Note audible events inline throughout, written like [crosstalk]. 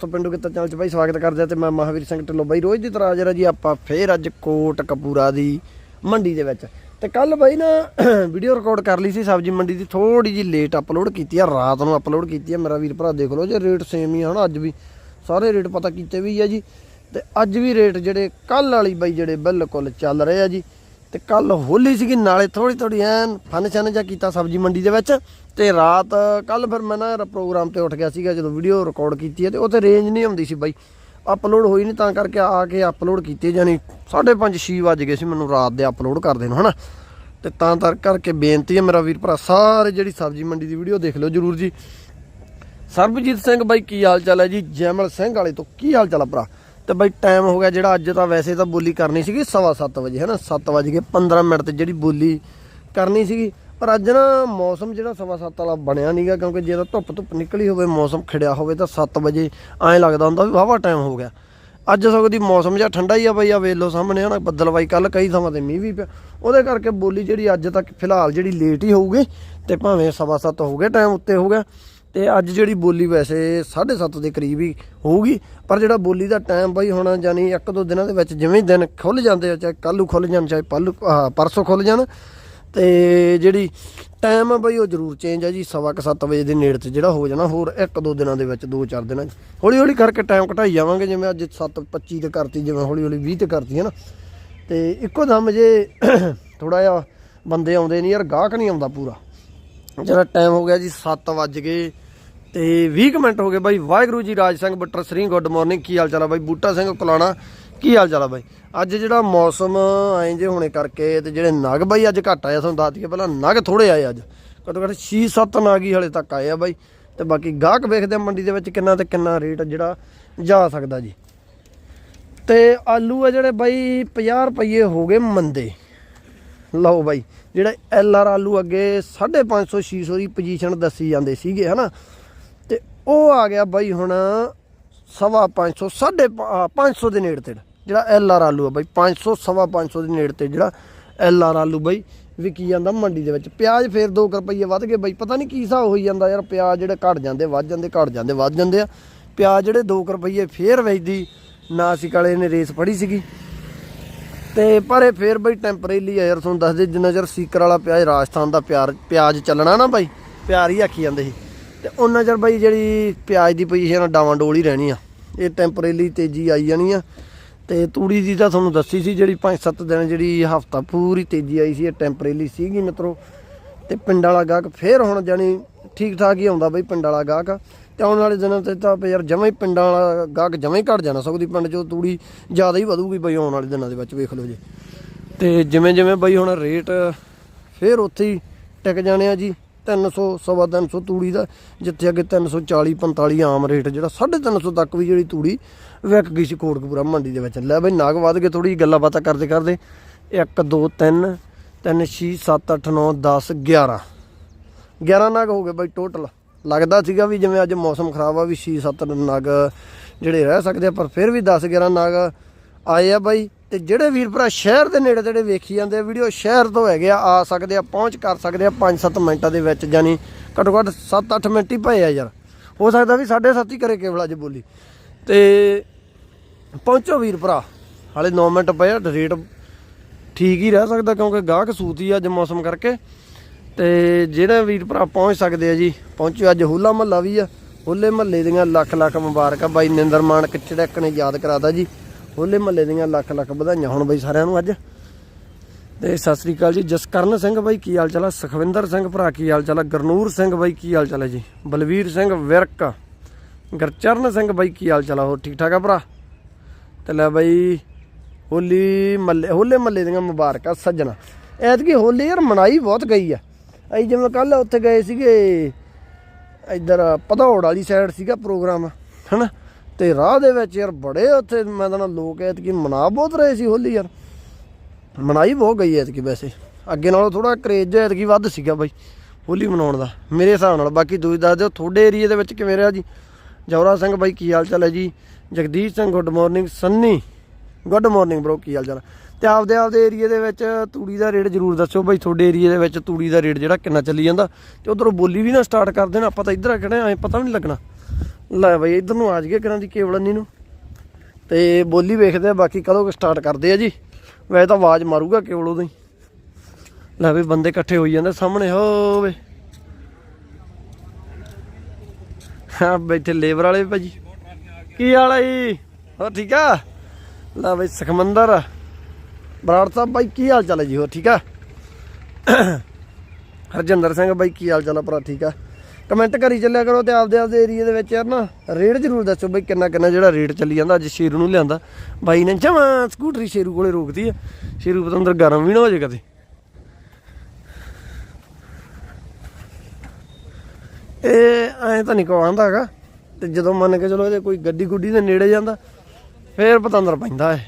ਤੋਂ ਪਿੰਡੂ ਕਿੱਤਾ ਚੈਨਲ 'ਚ ਬਾਈ ਸਵਾਗਤ ਕਰਦੇ ਆ ਤੇ ਮੈਂ ਮਹਾਵੀਰ ਸਿੰਘ ਢਿੱਲੋਂ ਬਾਈ ਰੋਜ਼ ਦੀ ਤਰ੍ਹਾਂ ਜਿਹੜਾ ਜੀ, ਆਪਾਂ ਫੇਰ ਅੱਜ ਕੋਟ ਕਪੂਰਾ ਦੀ ਮੰਡੀ ਦੇ ਵਿੱਚ। ਤੇ ਕੱਲ ਬਾਈ ਨਾ [clears throat] ਵੀਡੀਓ ਰਿਕਾਰਡ ਕਰ ਲਈ ਸੀ ਸਬਜ਼ੀ ਮੰਡੀ ਦੀ ਥੋੜੀ ਜੀ ਲੇਟ ਅਪਲੋਡ ਕੀਤੀ ਆ, ਰਾਤ ਨੂੰ ਅਪਲੋਡ ਕੀਤੀ ਆ। ਮੇਰਾ ਵੀਰ ਭਰਾ ਦੇਖ ਲਓ, ਜੇ ਰੇਟ ਸੇਮ ਹੀ ਆ ਹਨਾ, ਅੱਜ ਵੀ ਸਾਰੇ ਰੇਟ ਪਤਾ ਕੀਤੇ ਵੀ ਆ ਜੀ। ਤੇ ਅੱਜ ਵੀ ਰੇਟ ਜਿਹੜੇ ਕੱਲ ਵਾਲੀ ਬਾਈ ਜਿਹੜੇ ਬਿਲਕੁਲ ਚੱਲ ਰਹੇ ਆ ਜੀ। ਤੇ ਕੱਲ ਹੋਲੀ ਸੀਗੀ, ਨਾਲੇ ਥੋੜੀ ਥੋੜੀ ਐਨ ਫਨ ਸ਼ਨ ਜਿਹਾ ਕੀਤਾ ਸਬਜ਼ੀ ਮੰਡੀ ਦੇ ਵਿੱਚ। ਤੇ ਰਾਤ ਕੱਲ ਫਿਰ ਮੈਂ ਨਾ ਪ੍ਰੋਗਰਾਮ ਤੇ ਉੱਠ ਗਿਆ ਸੀਗਾ, ਜਦੋਂ ਵੀਡੀਓ ਰਿਕਾਰਡ ਕੀਤੀ ਹੈ, ਤੇ ਉਹ ਤੇ ਰੇਂਜ ਨਹੀਂ ਆਉਂਦੀ ਸੀ ਬਾਈ। ਅਪਲੋਡ ਹੋਈ ਨਹੀਂ, ਤਾਂ ਕਰਕੇ ਆ ਕੇ ਅਪਲੋਡ ਕੀਤੇ ਜਾਨੀ 5:30 6 ਵੱਜ ਗਏ ਸੀ ਮੈਨੂੰ ਰਾਤ ਦੇ ਅਪਲੋਡ ਕਰਦੇ ਨੂੰ, ਹਨਾ? ਤੇ ਤਾਂ ਤਰ ਕਰਕੇ ਬੇਨਤੀ ਹੈ ਮੇਰਾ ਵੀਰ ਭਰਾ, ਸਾਰੇ ਜਿਹੜੀ ਸਬਜ਼ੀ ਮੰਡੀ ਦੀ ਵੀਡੀਓ ਦੇਖ ਲਓ ਜਰੂਰ ਜੀ। ਸਰਬਜੀਤ ਸਿੰਘ ਬਾਈ, ਕੀ ਹਾਲ ਚਾਲ ਹੈ ਜੀ? ਜੈਮਲ ਸਿੰਘ ਵਾਲੇ ਤੋਂ ਕੀ ਹਾਲ ਚਾਲ ਹੈ ਭਰਾ? ਤੇ ਬਾਈ ਟਾਈਮ ਹੋ ਗਿਆ ਜਿਹੜਾ ਅੱਜ ਤਾਂ ਵੈਸੇ ਤਾਂ ਬੋਲੀ ਕਰਨੀ ਸੀਗੀ 7:30 ਵਜੇ ਹੈ ਨਾ 7 ਵਜੇ ਕੇ 15 ਮਿੰਟ ਤੇ ਜਿਹੜੀ ਬੋਲੀ ਕਰਨੀ ਸੀਗੀ। ਪਰ ਅੱਜ ਨਾ ਮੌਸਮ ਜਿਹੜਾ 7:30 ਵਾਲਾ ਬਣਿਆ ਨਹੀਂਗਾ ਕਿਉਂਕਿ ਜੇ ਤਾਂ ਧੁੱਪ ਧੁੱਪ ਨਿਕਲੀ ਹੋਵੇ, ਮੌਸਮ ਖਿੜਿਆ ਹੋਵੇ ਤਾਂ 7 ਵਜੇ ਐਂ ਲੱਗਦਾ ਹੁੰਦਾ ਵੀ ਵਾਹਵਾ ਟਾਈਮ ਹੋ ਗਿਆ। ਅੱਜ ਸਗੋਂ ਦੀ ਮੌਸਮ ਜਿਹਾ ਠੰਡਾ ਹੀ ਆ ਬਈ ਆ ਵੇਲੋ ਲਓ ਸਾਹਮਣੇ ਹਨਾ ਬੱਦਲਵਾਈ ਕੱਲ ਕਈ ਥਾਵਾਂ ਤੇ ਮੀਂਹ ਵੀ ਪਿਆ। ਉਹਦੇ ਕਰਕੇ ਬੋਲੀ ਜਿਹੜੀ ਅੱਜ ਤੱਕ ਫਿਲਹਾਲ ਜਿਹੜੀ ਲੇਟ ਹੀ ਹੋਊਗੀ, ਤੇ ਭਾਵੇਂ 7:30 ਹੋ ਗਿਆ ਟਾਈਮ ਉੱਤੇ ਹੋ ਗਿਆ, ਤੇ ਅੱਜ ਜਿਹੜੀ ਬੋਲੀ ਵੈਸੇ 7:30 ਦੇ ਕਰੀਬ ਹੀ ਹੋਊਗੀ। ਪਰ ਜਿਹੜਾ ਬੋਲੀ ਦਾ ਟਾਈਮ ਬਾਈ ਹੁਣ ਜਾਨੀ ਇੱਕ ਦੋ ਦਿਨਾਂ ਦੇ ਵਿੱਚ ਜਿਵੇਂ ਦਿਨ ਖੁੱਲ ਜਾਂਦੇ ਆ, ਚਾਹੇ ਕੱਲ੍ਹ ਨੂੰ ਖੁੱਲ ਜਾਣ, ਚਾਹੇ ਪੱਲ ਪਰਸੋਂ ਖੁੱਲ ਜਾਣ ਤੇ ਜਿਹੜੀ ਟਾਈਮ ਆ ਬਈ ਉਹ ਜ਼ਰੂਰ ਚੇਂਜ ਆ ਜੀ, ਸਵਾ ਕੁ ਸੱਤ ਵਜੇ ਦੇ ਨੇੜੇ ਤੇ ਜਿਹੜਾ ਹੋ ਜਾਣਾ, ਹੋਰ ਇੱਕ ਦੋ ਦਿਨਾਂ ਦੇ ਵਿੱਚ, ਦੋ ਚਾਰ ਦਿਨਾਂ 'ਚ। ਹੌਲੀ ਹੌਲੀ ਕਰਕੇ ਟਾਈਮ ਘਟਾਈ ਜਾਵਾਂਗੇ, ਜਿਵੇਂ ਅੱਜ 7:25 ਤੇ ਕਰਤੀ, ਜਿਵੇਂ ਹੌਲੀ ਹੌਲੀ 20 ਤੇ ਕਰਤੀ, ਹੈ ਨਾ। ਤੇ ਇੱਕੋ ਦਮ ਜੇ [coughs] ਥੋੜਾ ਜਿਹਾ ਬੰਦੇ ਆਉਂਦੇ ਨਹੀਂ ਯਾਰ, ਗਾਹਕ ਨਹੀਂ ਆਉਂਦਾ ਪੂਰਾ। ਜਿਹੜਾ ਟਾਈਮ ਹੋ ਗਿਆ ਜੀ 7 ਵੱਜ ਗਏ ਤੇ 20 ਕੁ ਮਿੰਟ ਹੋ ਗਏ। ਬਾਈ ਵਾਹਿਗੁਰੂ ਜੀ, ਰਾਜ ਸਿੰਘ, ਬੱਟਰ ਸ੍ਰੀ ਗੁੱਡ ਮਾਰਨਿੰਗ। ਕੀ ਹਾਲ ਚਾਲ ਆ ਬਾਈ? ਬੂਟਾ ਸਿੰਘ, ਕੁਲਾਣਾ। ਕੀ ਹਾਲ ਚਾਲ ਆ ਬਾਈ? ਅੱਜ ਜਿਹੜਾ ਮੌਸਮ ਐਂ ਜੇ ਹੋਣੇ ਕਰਕੇ ਤੇ ਜਿਹੜੇ ਨਗ ਬਾਈ ਅੱਜ ਘੱਟ ਆਇਆ ਤੁਹਾਨੂੰ ਦੱਸ ਦਈਏ, ਪਹਿਲਾਂ ਨਗ ਥੋੜੇ ਆਏ ਅੱਜ। ਘੱਟੋ ਘੱਟ 6-7 ਨਗ ਹੀ ਹਲੇ ਤੱਕ ਆਏ ਆ ਬਾਈ। ਤੇ ਬਾਕੀ ਗਾਹਕ ਵੇਖਦੇ ਆ ਮੰਡੀ ਦੇ ਵਿੱਚ ਕਿੰਨਾ ਤੇ ਕਿੰਨਾ ਰੇਟ ਜਿਹੜਾ ਜਾ ਸਕਦਾ ਜੀ। ਤੇ ਆਲੂ ਆ ਜਿਹੜੇ ਬਾਈ 50 ਰੁਪਏ ਹੋ ਗਏ ਮੰਦੇ। ਲਓ ਬਾਈ, ਜਿਹੜਾ ਐਲ ਆਰ ਆਲੂ ਅੱਗੇ 550 600 ਦੀ ਪੋਜੀਸ਼ਨ ਦੱਸੀ ਜਾਂਦੇ ਸੀਗੇ, ਹਨਾ? ਤੇ ਉਹ ਆ ਗਿਆ ਬਾਈ ਹੁਣ ਸਵਾ 500 ਸਾਢੇ 500 ਦੇ ਨੇੜੇ ਤੇ ਜਿਹੜਾ ਐਲ ਆਰ ਆਲੂ ਆ ਬਾਈ 500 ਸਵਾ 500 ਦੇ ਨੇੜੇ ਤੇ ਜਿਹੜਾ ਐਲ ਆਰ ਆਲੂ ਬਾਈ, ਵਿਕੀ ਜਾਂਦਾ ਮੰਡੀ ਦੇ ਵਿੱਚ। ਪਿਆਜ਼ ਫੇਰ 2 ਰੁਪਏ ਵੱਧ ਗਏ ਬਾਈ, ਪਤਾ ਨਹੀਂ ਕੀ ਹਿਸਾਬ ਹੋਈ ਜਾਂਦਾ ਯਾਰ, ਪਿਆਜ਼ ਜਿਹੜੇ ਘਟ ਜਾਂਦੇ, ਵੱਧ ਜਾਂਦੇ, ਘਟ ਜਾਂਦੇ, ਵੱਧ ਜਾਂਦੇ ਆ। ਪਿਆਜ਼ ਜਿਹੜੇ 2 ਰੁਪਏ ਫੇਰ ਵੇਚਦੀ ਨਾ ਨਾਸਿਕ ਕਾਲੇ ਨੇ ਰੇਸ ਫੜੀ ਸੀਗੀ। ਤੇ ਪਰ ਇਹ ਫੇਰ ਬਈ ਟੈਂਪਰੇਰੀ ਆ ਯਾਰ, ਤੁਹਾਨੂੰ ਦੱਸ ਦੇ, ਜਿੰਨਾ ਚਿਰ ਸੀਕਰ ਵਾਲਾ ਪਿਆਜ਼, ਰਾਜਸਥਾਨ ਦਾ ਪਿਆਰ, ਪਿਆਜ਼ ਚੱਲਣਾ ਨਾ ਬਾਈ, ਪਿਆਰ ਹੀ ਆਖੀ ਜਾਂਦੇ ਸੀ। ਤੇ ਉਹਨਾਂ ਚਿਰ ਬਾਈ ਜਿਹੜੀ ਪਿਆਜ਼ ਦੀ ਪੋਜੀਸ਼ਨ ਡਾਵਾਂ ਡੋਲ ਹੀ ਰਹਿਣੀ ਆ। ਇਹ ਟੈਂਪਰੇਰੀ ਤੇਜ਼ੀ ਆਈ ਜਾਣੀ ਆ। ਤੇ ਤੂੜੀ ਦੀ ਤਾਂ ਤੁਹਾਨੂੰ ਦੱਸੀ ਸੀ ਜਿਹੜੀ 5-7 ਦਿਨ ਜਿਹੜੀ ਹਫਤਾ ਪੂਰੀ ਤੇਜ਼ੀ ਆਈ ਸੀ, ਇਹ ਟੈਂਪਰੇਰੀ ਸੀਗੀ ਮਿੱਤਰੋ। ਤੇ ਪਿੰਡ ਵਾਲਾ ਗਾਹਕ ਫੇਰ ਹੁਣ ਜਾਣੀ ਠੀਕ ਠਾਕ ਹੀ ਆਉਂਦਾ ਬਈ ਪਿੰਡ ਵਾਲਾ ਗਾਹਕ। ਤੇ ਆਉਣ ਵਾਲੇ ਦਿਨਾਂ ਤੇ ਤਾਂ ਯਾਰ ਜਮਾਂ ਹੀ ਪਿੰਡਾਂ ਵਾਲਾ ਗਾਹਕ ਜਮਾਂ ਹੀ ਘਟ ਜਾਣਾ ਸਕਦੀ ਪਿੰਡ ਚੋਂ ਤੂੜੀ ਜ਼ਿਆਦਾ ਹੀ ਵਧੂਗੀ ਬਈ ਆਉਣ ਵਾਲੇ ਦਿਨਾਂ ਦੇ ਵਿੱਚ, ਵੇਖ ਲਓ ਜੀ। ਤੇ ਜਿਵੇਂ ਜਿਵੇਂ ਬਈ ਹੁਣ ਰੇਟ ਫੇਰ ਉੱਥੇ ਹੀ ਟਿਕ ਜਾਣੇ ਆ ਜੀ। 300 ਸਵਾ 300 ਤੂੜੀ ਦਾ, ਜਿੱਥੇ ਅੱਗੇ 340 45 ਆਮ ਰੇਟ ਜਿਹੜਾ 350 ਤੱਕ ਵੀ ਜਿਹੜੀ ਤੂੜੀ ਵਿਕ ਗਈ ਸੀ ਕੋਟਕਪੂਰਾ ਮੰਡੀ ਦੇ ਵਿੱਚ। ਲੈ ਬਈ ਨਾਗ ਵੱਧ ਕੇ ਥੋੜੀ ਗੱਲਾਂ ਬਾਤਾਂ ਕਰਦੇ ਕਰਦੇ 1 2 3 3 6 7 8 9 10 11 11 ਨਾਗ ਹੋ ਗਏ ਬਈ ਟੋਟਲ ਲੱਗਦਾ ਸੀਗਾ ਵੀ ਜਿਵੇਂ ਅੱਜ ਮੌਸਮ ਖਰਾਬ ਆ, ਵੀ 6 7 ਨਾਗ ਜਿਹੜੇ ਰਹਿ ਸਕਦੇ ਆ, ਪਰ ਫਿਰ ਵੀ 10 11 ਨਾਗ ਆਏ ਆ ਬਾਈ ਤੇ ਜਿਹੜੇ ਵੀਰ ਭਰਾ ਸ਼ਹਿਰ ਦੇ ਨੇੜੇ ਤੇੜੇ ਵੇਖੀ ਜਾਂਦੇ ਆ, ਵੀਡੀਓ ਸ਼ਹਿਰ ਤੋਂ ਹੈਗੇ ਆ ਆ ਸਕਦੇ ਆ, ਪਹੁੰਚ ਕਰ ਸਕਦੇ ਆ 5-7 ਮਿੰਟਾਂ ਦੇ ਵਿੱਚ ਜਾਨੀ ਘੱਟੋ ਘੱਟ 7-8 ਮਿੰਟ ਹੀ ਪਏ ਆ ਯਾਰ। ਹੋ ਸਕਦਾ ਵੀ 7.5 ਹੀ ਕਰੇ ਕੇਵਲ ਅੱਜ ਬੋਲੀ। ਤੇ ਪਹੁੰਚੋ ਵੀਰ ਭਰਾ, ਹਾਲੇ 9 ਮਿੰਟ ਪਏ ਆ ਰੇਟ ਠੀਕ ਹੀ ਰਹਿ ਸਕਦਾ ਕਿਉਂਕਿ ਗਾਹਕ ਸੂਤੀ ਆ ਅੱਜ ਮੌਸਮ ਕਰਕੇ। ਤੇ ਜਿਹੜੇ ਵੀਰ ਭਰਾ ਪਹੁੰਚ ਸਕਦੇ ਆ ਜੀ, ਪਹੁੰਚੋ, ਅੱਜ ਹੋਲਾ ਮਹੱਲਾ ਵੀ ਆ, ਹੋਲੇ ਮਹੱਲੇ ਦੀਆਂ ਲੱਖ ਲੱਖ ਮੁਬਾਰਕਾਂ ਬਾਈ ਨਿੰਦਰ ਮਾਨ ਕਿਚੜਕ ਨੇ ਯਾਦ ਕਰਾਤਾ ਜੀ। ਹੋਲੇ ਮਹੱਲੇ ਦੀਆਂ ਲੱਖ ਲੱਖ ਵਧਾਈਆਂ ਹੋਣ ਬਈ ਸਾਰਿਆਂ ਨੂੰ ਅੱਜ। ਤੇ ਸਤਿ ਸ੍ਰੀ ਅਕਾਲ ਜੀ, ਜਸਕਰਨ ਸਿੰਘ ਬਾਈ ਕੀ ਹਾਲ ਚਾਲ ਆ? ਸੁਖਵਿੰਦਰ ਸਿੰਘ ਭਰਾ ਕੀ ਹਾਲ ਚਾਲ ਆ? ਗਰਨੂਰ ਸਿੰਘ ਬਾਈ ਕੀ ਹਾਲ ਚਾਲ ਹੈ ਜੀ? ਬਲਵੀਰ ਸਿੰਘ ਵਿਰਕ। ਗਰਚਰਨ ਸਿੰਘ ਬਾਈ ਕੀ ਹਾਲ ਚਾਲ ਆ? ਹੋਰ ਠੀਕ ਠਾਕ ਆ ਭਰਾ? ਤੇ ਲੈ ਬਾਈ ਹੋਲੀ ਮੱਲੇ ਹੋਲੇ ਮੱਲੇ ਦੀਆਂ ਮੁਬਾਰਕਾਂ ਸੱਜਣਾ। ਐਤਕੀ ਹੋਲੀ ਯਾਰ ਮਨਾਈ ਬਹੁਤ ਗਈ ਆ। ਅਸੀਂ ਜਿਵੇਂ ਕੱਲ ਉੱਥੇ ਗਏ ਸੀਗੇ, ਇੱਧਰ ਪਧੌੜ ਵਾਲੀ ਸਾਈਡ ਸੀਗਾ ਪ੍ਰੋਗਰਾਮ, ਹਨਾ? ਤੇ ਰਾਹ ਦੇ ਵਿੱਚ ਯਾਰ ਬੜੇ ਉੱਥੇ ਮੈਂ ਤਾਂ ਨਾ ਲੋਕ ਐਤਕੀ ਮਨਾ ਬਹੁਤ ਰਹੇ ਸੀ ਹੋਲੀ ਯਾਰ। ਮਨਾਈ ਬਹੁਤ ਗਈ ਐਤਕੀ ਵੈਸੇ। ਅੱਗੇ ਨਾਲੋਂ ਥੋੜਾ ਕਰੇਜ ਐਤਕੀ ਵੱਧ ਸੀਗਾ ਬਾਈ ਹੋਲੀ ਮਨਾਉਣ ਦਾ, ਮੇਰੇ ਹਿਸਾਬ ਨਾਲ। ਬਾਕੀ ਤੁਸੀਂ ਦੱਸ ਦਿਓ, ਤੁਹਾਡੇ ਏਰੀਆ ਦੇ ਵਿੱਚ ਕਿਵੇਂ ਰਿਹਾ ਜੀ? ਜੌਰਾ ਸਿੰਘ ਬਾਈ, ਕੀ ਹਾਲ ਚਾਲ ਹੈ ਜੀ? Jagdish Singh good morning Sunny. Good morning bro ਕੀ ਹਾਲ ਚਾਲ? ਤੇ ਆਪਦੇ ਆਪਦੇ ਏਰੀਆ ਦੇ ਵਿੱਚ ਤੂੜੀ ਦਾ ਰੇਟ ਜ਼ਰੂਰ ਦੱਸਿਓ ਬਾਈ। ਤੁਹਾਡੇ ਏਰੀਆ ਦੇ ਵਿੱਚ ਤੂੜੀ ਦਾ ਰੇਟ ਜਿਹੜਾ ਕਿੰਨਾ ਚੱਲੀ ਜਾਂਦਾ? ਤੇ ਉਧਰੋਂ ਬੋਲੀ ਵੀ ਨਾ ਸਟਾਰਟ ਕਰ ਦੇਣਾ, ਆਪਾਂ ਤਾਂ ਇੱਧਰ ਆ ਕਿਹੜੇ ਐ ਪਤਾ ਵੀ ਨਹੀਂ ਲੱਗਣਾ। ਲੈ ਬਈ, ਇਧਰ ਨੂੰ ਆ ਜਗੇ ਕਰਾਂ ਦੀ ਕੇਵਲਨੀ ਨੂੰ। ਤੇ ਬੋਲੀ ਵੇਖਦੇ ਆ, ਬਾਕੀ ਕਦੋਂ ਸਟਾਰਟ ਕਰਦੇ ਆ ਜੀ। ਵੈਸੇ ਤਾਂ ਆਵਾਜ਼ ਮਾਰੂਗਾ ਕੇਵਲ ਉਦੋਂ ਹੀ ਲੈ ਵੀ ਬੰਦੇ ਇਕੱਠੇ ਹੋਈ ਜਾਂਦੇ, ਸਾਹਮਣੇ ਹੋਵੇ ਹਾਂ ਬੈਠੇ ਲੇਬਰ ਵਾਲੇ ਵੀ ਭਾਜੀ। ਕੀ ਹਾਲ ਹੈ ਜੀ? ਹੋ ਠੀਕ ਆ? ਲੈ ਬਈ, ਸੁਖਮੰਦਰ। ਬਰਾੜ ਸਾਹਿਬ, ਬਾਈ, ਕੀ ਹਾਲ ਚਾਲ ਹੈ ਜੀ? ਹੋ ਠੀਕ ਆ? ਹਰਜਿੰਦਰ ਸਿੰਘ, ਬਾਈ, ਕੀ ਹਾਲ ਚਾਲ ਆ ਭਰਾ? ਠੀਕ ਆ? ਕਮੈਂਟ ਕਰੀ ਚੱਲਿਆ ਕਰੋ ਤੇ ਆਪਦੇ ਆਪਦੇ ਏਰੀਆ ਦੇ ਵਿੱਚ ਯਾਰ ਨਾ ਰੇਟ ਜ਼ਰੂਰ ਦੱਸੋ ਬਈ ਕਿੰਨਾ ਕਿੰਨਾ ਜਿਹੜਾ ਰੇਟ ਚੱਲੀ ਜਾਂਦਾ। ਅੱਜ ਸ਼ੇਰੂ ਨੂੰ ਲਿਆਂਦਾ। ਬਾਈ ਨੇ ਜਮਾ ਸਕੂਟਰੀ ਸ਼ੇਰੂ ਕੋਲੇ ਰੋਕਦੀ ਆ। ਸ਼ੇਰੂ ਪਤੰਦਰ ਗਰਮ ਵੀ ਨਾ ਹੋ ਜਾਏ ਕਦੇ। ਇਹ ਐਂ ਤਾਂ ਨਹੀਂ ਕੋ ਆਂਦਾ ਹੈਗਾ। ਤੇ ਜਦੋਂ ਮੰਨ ਕੇ ਚਲੋ ਇਹਦੇ ਕੋਈ ਗੱਡੀ ਗੁੱਡੀ ਦੇ ਨੇੜੇ ਜਾਂਦਾ, ਫੇਰ ਪਤੰਦਰ ਪੈਂਦਾ ਏ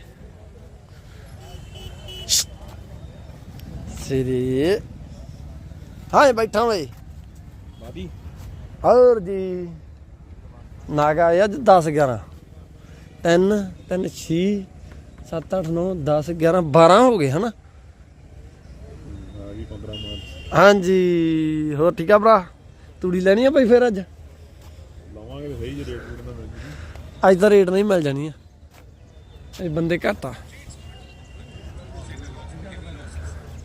ਸਿਰੇ। ਹਾਏ ਬੈਠਾ ਓਏ। ਬਾਦੀ ਹੋਰ ਜੀ। ਨਾਗਾ ਆਇਆ 10 11 3 3 6 7 8 9 10 11 12 ਹੋ ਗਏ ਹਨਾ? ਆ ਗਈ 15 ਮਾਰਚ ਹਾਂਜੀ ਹੋਰ ਠੀਕ ਆ ਭਰਾ? ਤੂੜੀ ਲੈਣੀ ਆ ਭਾਈ ਫੇਰ ਅੱਜ? ਲਾਵਾਂਗੇ ਸਹੀ ਜੇ ਰੇਟ ਰੂਟ ਨਾ ਮਿਲ ਜੂਗੀ। ਅੱਜ ਦਾ ਰੇਟ ਨਹੀਂ ਮਿਲ ਜਾਣੀ ਆ। ਇਹ ਬੰਦੇ ਘੱਟ ਆ।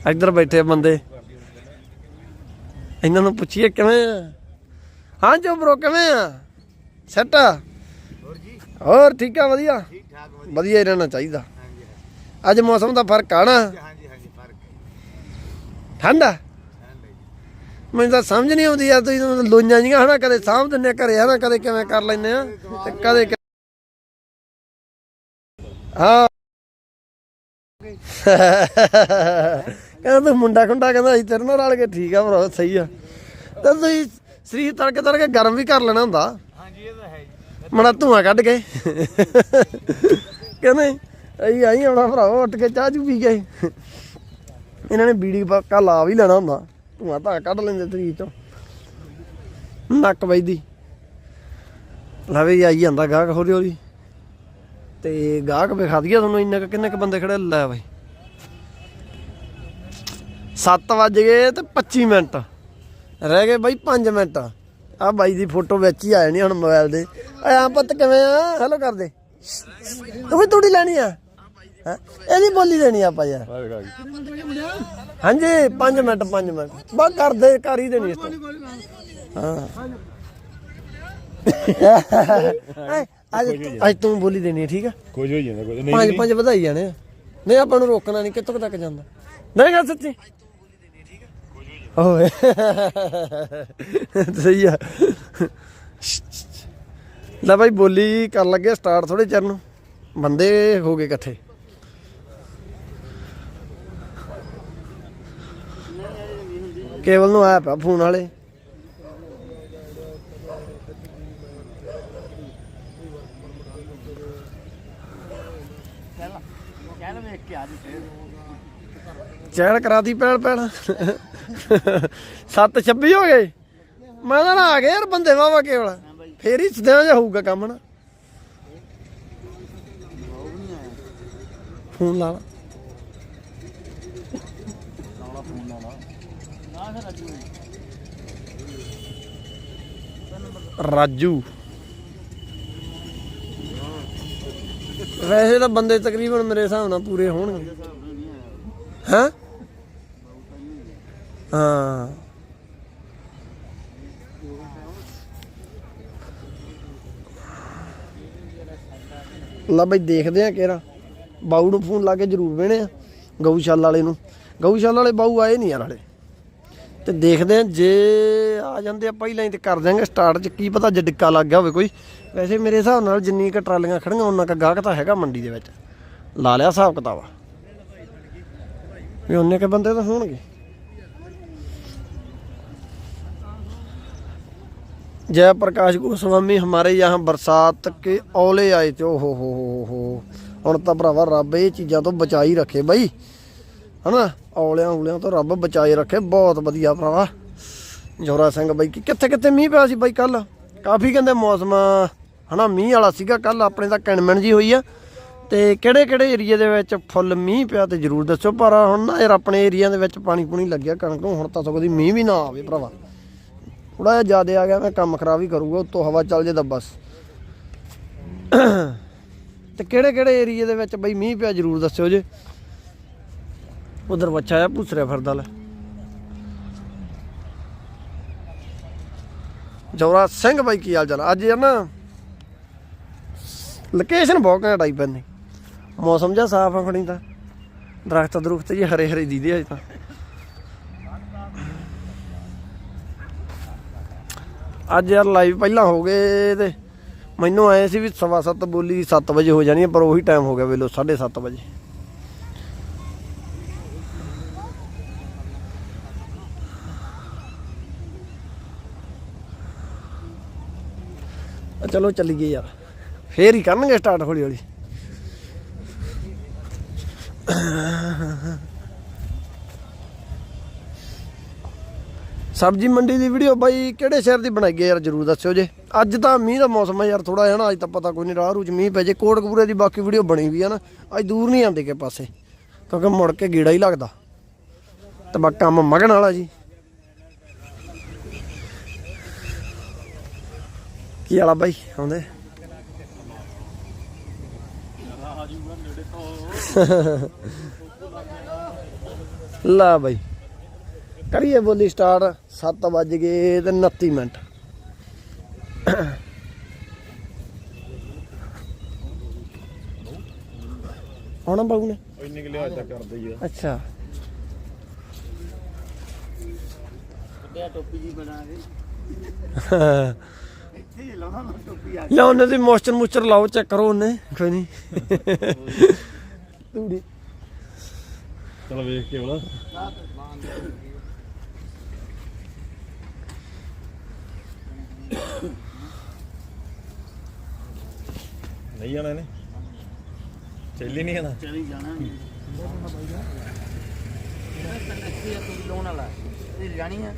ਇੱਧਰ ਬੈਠੇ ਬੰਦੇ। ਇਹਨਾਂ ਨੂੰ ਪੁੱਛੀਏ ਕਿਵੇਂ ਆ? ਹਾਂ ਜੋ ਬ్రో ਕਿਵੇਂ ਆ? ਸੈਟ ਹੋਰ ਜੀ? ਹੋਰ ਠੀਕ ਆ ਵਧੀਆ? ਠੀਕ ਠਾਕ ਵਧੀਆ। ਵਧੀਆ ਹੀ ਰਹਿਣਾ ਚਾਹੀਦਾ। ਅੱਜ ਮੌਸਮ ਦਾ ਫ਼ਰਕ ਆ ਨਾ? ਹਾਂਜੀ ਹਾਂਜੀ ਫ਼ਰਕ ਠੰਡਾ। ਮੈਨੂੰ ਤਾਂ ਸਮਝ ਨਹੀਂ ਆਉਂਦੀ ਯਾਰ ਤੁਸੀਂ ਲੋਈਆਂ ਜੀਆਂ ਹਨਾ ਕਦੇ ਸਾਂਭ ਦਿੰਨੇ ਆ ਘਰੇ ਹਨਾ ਕਦੇ ਕਿਵੇਂ ਕਰ ਲੈਨੇ ਆ ਤੇ ਕਦੇ ਹਾਂ। ਕਹਿੰਦਾ ਤੂੰ ਮੁੰਡਾ ਖੁੰਡਾ ਕਹਿੰਦਾ ਅਸੀਂ ਤੇਰੇ ਨਾਲ ਰਲ ਕੇ ਠੀਕ ਆ ਭਰਾ ਸਹੀ ਆ। ਤੇ ਤੁਸੀਂ ਸਰੀਰ ਤੜਕੇ ਤੜਕੇ ਗਰਮ ਵੀ ਕਰ ਲੈਣਾ ਹੁੰਦਾ। ਹਾਂਜੀ ਇਹ ਤਾਂ ਹੈ ਜੀ। ਮਣਾ ਧੂਆਂ ਕੱਢ ਕੇ। ਕਹਿੰਦੇ ਅਸੀਂ ਆਈ ਆਉਣਾ ਭਰਾਵਾ ਉੱਠ ਕੇ ਚਾਹ ਚੂ ਪੀ ਗਏ ਇਹਨਾਂ ਨੇ ਬੀੜੀ ਪੱਕਾ ਲਾ ਵੀ ਲੈਣਾ ਹੁੰਦਾ। ਧੂਆਂ ਤਾਂ ਕੱਢ ਲੈਂਦੇ ਸਰੀਰ ਚੋਂ। ਨੱਕ ਵੱਜਦੀ। ਲਵੇ ਆਈ ਜਾਂਦਾ ਗਾਹਕ ਹੌਲੀ ਹੌਲੀ। ਤੇ ਗਾਹਕ ਵਿਖਾ ਦਈਏ ਤੁਹਾਨੂੰ ਇੰਨੇ ਕੁ ਕਿੰਨੇ ਕ ਬੰਦੇ ਖੜੇ? ਲੈ ਬਾਈ। 7 ਵੱਜ ਗਏ ਤੇ 25 ਮਿੰਟ। ਰਹਿ ਗਏ ਬਾਈ 5 ਮਿੰਟ। ਆ ਬਾਈ ਦੀ ਫੋਟੋ ਵਿੱਚ ਹੀ ਆ ਜਾਣੀ ਹੁਣ ਮੋਬਾਈਲ ਦੇ। ਆ ਪੁੱਤ ਕਿਵੇਂ ਆ? ਹੈਲੋ ਕਰ ਦੇ। ਤੂੰ ਵੀ ਤੂੜੀ ਲੈਣੀ ਆ? ਹੈਂ? ਇਹਦੀ ਬੋਲੀ ਦੇਣੀ ਆਪਾਂ ਯਾਰ। ਹਾਂਜੀ 5 ਮਿੰਟ 5 ਮਿੰਟ। ਬਸ ਕਰ ਦੇ ਕਰ ਹੀ ਦੇਣੀ ਇਸ ਤੋਂ। ਹਾਂ। ਅੱਜ ਅੱਜ ਤੂੰ ਬੋਲੀ ਦੇਣੀ ਹੈ ਠੀਕ ਆ? ਕੁਝ ਹੋ ਜਾਂਦਾ ਕੁਝ ਨਹੀਂ ਪੰਜ ਪੰਜ ਵਧਾਈ ਜਾਣੇ ਨਹੀਂ ਆਪਾਂ ਨੂੰ ਰੋਕਣਾ ਨਹੀਂ ਕਿੱਥੋਂ ਤੱਕ ਜਾਂਦਾ? ਨਹੀਂ ਗੱਲ ਸੱਚੀ। ਓਏ। ਸਹੀ ਆ। ਲੈ ਭਾਈ ਬੋਲੀ ਕਰਨ ਲੱਗੇ ਸਟਾਰਟ ਥੋੜੇ ਚਿਰ ਨੂੰ। ਬੰਦੇ ਹੋ ਗਏ ਇਕੱਠੇ। ਕੇਵਲ ਨੂੰ ਆਇਆ ਪਿਆ ਫੋਨ ਵਾਲੇ। ਚੈਨ ਕਰਾਤੀ ਪੈਣ ਪੈਣ 726 ਹੋ ਗਏ। ਮੈਂ ਤਾਂ ਆ ਗਏ ਯਾਰ ਬੰਦੇ ਵਾਵਾ ਕੇਵਲ। ਫੇਰ ਹੀ ਸਦਿਆਂ ਜਿਹਾ ਹੋਊਗਾ ਕੰਮ ਨਾ। ਫੋਨ ਲਾ ਲਾ। ਰਾਜੂ। ਵੈਸੇ ਤਾਂ ਬੰਦੇ ਤਕਰੀਬਨ ਮੇਰੇ ਹਿਸਾਬ ਨਾਲ ਪੂਰੇ ਹੋਣਗੇ। ਹਾਂ? ਹਾਂ। ਲਾ ਬਈ ਦੇਖਦੇ ਆ ਕਿਹੜਾ। ਬਾਊ ਨੂੰ ਫੋਨ ਲਾ ਕੇ ਜ਼ਰੂਰ ਵੇਣੇ ਆ, ਗਊਸ਼ਾਲਾ ਵਾਲੇ ਨੂੰ। ਗਊਸ਼ਾਲਾ ਵਾਲੇ ਬਾਊ ਆਏ ਨਹੀਂ ਯਾਰ ਹਲੇ। ਤੇ ਦੇਖਦੇ ਆ, ਜੇ ਆ ਜਾਂਦੇ ਆ, ਪਹਿਲਾਂ ਹੀ ਤੇ ਕਰ ਦਿਆਂਗੇ ਸਟਾਰਟ ਚ, ਕੀ ਪਤਾ ਜੇ ਡਿੱਕਾ ਲੱਗ ਗਿਆ ਹੋਵੇ ਕੋਈ। ਵੈਸੇ ਮੇਰੇ ਹਿਸਾਬ ਨਾਲ ਜਿੰਨੀ ਕ ਟਰਾਲੀਆਂ ਖੜੀਆਂ ਉਹਨਾਂ ਕ ਗਾਹਕ ਤਾਂ ਹੈਗਾ ਮੰਡੀ ਦੇ ਵਿੱਚ। ਲਾ ਲਿਆ ਹਿਸਾਬ ਕਿਤਾਬ। ਵੀ ਉਹਨੇ ਕੇ ਬੰਦੇ ਤਾਂ ਹੋਣਗੇ। जय प्रकाश गोस्वामी हमारे यहाँ बरसात के औले आए थे ओ हो हो हो हो ਹੁਣ ਤਾਂ ਭਰਾਵਾ ਰੱਬ ਇਹ ਚੀਜ਼ਾਂ ਤੋਂ ਬਚਾਈ ਰੱਖੇ ਬਈ ਹਨਾ ਔਲਿਆਂ ਔਲਿਆਂ ਤੋਂ ਰੱਬ ਬਚਾਈ ਰੱਖੇ ਬਹੁਤ ਵਧੀਆ ਭਰਾਵਾ ਜੋਰਾ ਸਿੰਘ ਬਾਈ ਕਿ ਕਿੱਥੇ ਕਿੱਥੇ ਮੀਂਹ ਪਿਆ ਸੀ ਬਾਈ ਕੱਲ ਕਾਫੀ ਕਹਿੰਦੇ ਮੌਸਮ ਹਨਾ ਮੀਂਹ ਵਾਲਾ ਸੀਗਾ ਕੱਲ ਆਪਣੇ ਤਾਂ ਕਣਮਣ ਜੀ ਹੋਈ ਆ ਤੇ ਕਿਹੜੇ ਕਿਹੜੇ ਏਰੀਆ ਦੇ ਵਿੱਚ ਫੁੱਲ ਮੀਂਹ ਪਿਆ ਤੇ ਜਰੂਰ ਦੱਸੋ ਪਰ ਹੁਣ ਨਾ ਯਾਰ ਆਪਣੇ ਏਰੀਆ ਦੇ ਵਿੱਚ ਪਾਣੀ ਪੂਣੀ ਲੱਗਿਆ ਕਣਕ ਨੂੰ ਹੁਣ ਤਾਂ ਸਗੋਂ ਦੀ ਮੀਂਹ ਵੀ ਨਾ ਆਵੇ ਭਰਾਵਾ ਥੋੜਾ ਜਿਹਾ ਜ਼ਿਆਦਾ ਆ ਗਿਆ, ਮੈਂ ਕੰਮ ਖਰਾਬ ਹੀ ਕਰੂਗਾ, ਉੱਤੋਂ ਹਵਾ ਚੱਲ ਜੇ ਤਾਂ ਬਸ। ਤੇ ਕਿਹੜੇ ਕਿਹੜੇ ਏਰੀਏ ਦੇ ਵਿੱਚ ਬਈ ਮੀਂਹ ਪਿਆ ਜਰੂਰ ਦੱਸਿਓ ਜੇ। ਉਧਰ ਬੱਚਾ ਆ ਭੂਸਰਿਆ ਫਿਰਦਾ ਲੈ। ਜੌਰਾ ਸਿੰਘ ਬਾਈ, ਕੀ ਹਾਲ ਚਾਲ? ਅੱਜ ਯਾਰ ਨਾ ਲੋਕੇਸ਼ਨ ਬਹੁਤ ਘੈਂਟ ਆਈ ਪੈਂਦੀ। ਮੌਸਮ ਜਿਹਾ ਸਾਫ਼ ਆ ਖਣੀ ਤਾਂ। ਦਰਖਤ ਦਰੁਖਤ ਜੀ ਹਰੇ ਹਰੇ ਦੀਦੇ ਅਜ ਤਾਂ। ਅੱਜ ਯਾਰ ਲਾਈਵ ਪਹਿਲਾਂ ਹੋ ਗਏ ਤੇ ਮੈਨੂੰ ਆਏ ਸੀ ਵੀ ਸਵਾ ਸੱਤ ਬੋਲੀ 7 ਵਜੇ ਹੋ ਜਾਣੀ ਹੈ, ਪਰ ਉਹੀ ਟਾਈਮ ਹੋ ਗਿਆ ਵੇਲੋ 7:30 ਵਜੇ। ਚਲੋ ਚੱਲੀਏ ਯਾਰ ਫੇਰ ਹੀ ਕਰਨਗੇ ਸਟਾਰਟ ਹੌਲੀ ਹੌਲੀ ਸਬਜੀ ਮੰਡੀ ਦੀ ਵੀਡੀਓ ਬਾਈ ਕਿਹੜੇ ਸ਼ਹਿਰ ਦੀ ਬਣਾਈ ਹੈ ਯਾਰ ਜਰੂਰ ਦੱਸਿਓ ਜੇ। ਅੱਜ ਤਾਂ ਮੀਂਹ ਦਾ ਮੌਸਮ ਹੈ ਯਾਰ ਥੋੜਾ ਹੈ ਨਾ, ਅੱਜ ਤਾਂ ਪਤਾ ਕੋਈ ਨਹੀਂ ਰਾਹ ਰੂਚ ਮੀਂਹ ਪੈ ਜੇ। ਕੋਟਕਪੂਰੇ ਦੀ ਬਾਕੀ ਵੀਡੀਓ ਬਣੀ ਵੀ ਹੈ ਨਾ, ਅੱਜ ਦੂਰ ਨਹੀਂ ਆਉਂਦੇ ਕਿ ਪਾਸੇ, ਕਿਉਂਕਿ ਮੁੜ ਕੇ ਗੀੜਾ ਹੀ ਲੱਗਦਾ। ਤੇ ਬਾ ਕੰਮ ਮਗਣ ਵਾਲਾ ਜੀ। ਕੀ ਵਾਲਾ ਬਾਈ, ਆਉਂਦੇ? [laughs] ਲਾ ਬਾਈ। ਕਰੀਏ ਬੋਲੀ ਸਟਾਰਟ 7 ਵੱਜ ਗਏ ਤੇ 29 ਮਿੰਟ। ਆਉਣਾ ਬਾਬੂ ਨੇ? ਇੰਨੇ ਕਿ ਲਿਹਾਜ਼ ਤਾਂ ਕਰਦੇ ਹੀ ਆ। ਅੱਛਾ। ਤੇ ਟੋਪੀ ਜੀ ਬਣਾ ਹੀ ਲਾਉਣਾ ਨਾ ਟੋਪੀ ਆ ਲਿਆ ਉਹਨੇ ਦੀ ਮੋਇਸਚਰ ਮੁਚਰ ਲਾਓ ਚੈੱਕ ਕਰੋ ਉਹਨੇ ਕੋਈ ਨਹੀਂ। ਤੂੜੀ ਚਲ ਵੇਖ ਕੇ ਬਲਾ ਨਹੀਂ ਜਾਣਾ ਇਹਨੇ। ਚੱਲੀ ਨਹੀਂ ਆਣਾ ਚਲੀ ਜਾਣਾ ਇਹ ਲੋਨ ਵਾਲਾ ਇਹ ਜਾਣੀ ਹੈ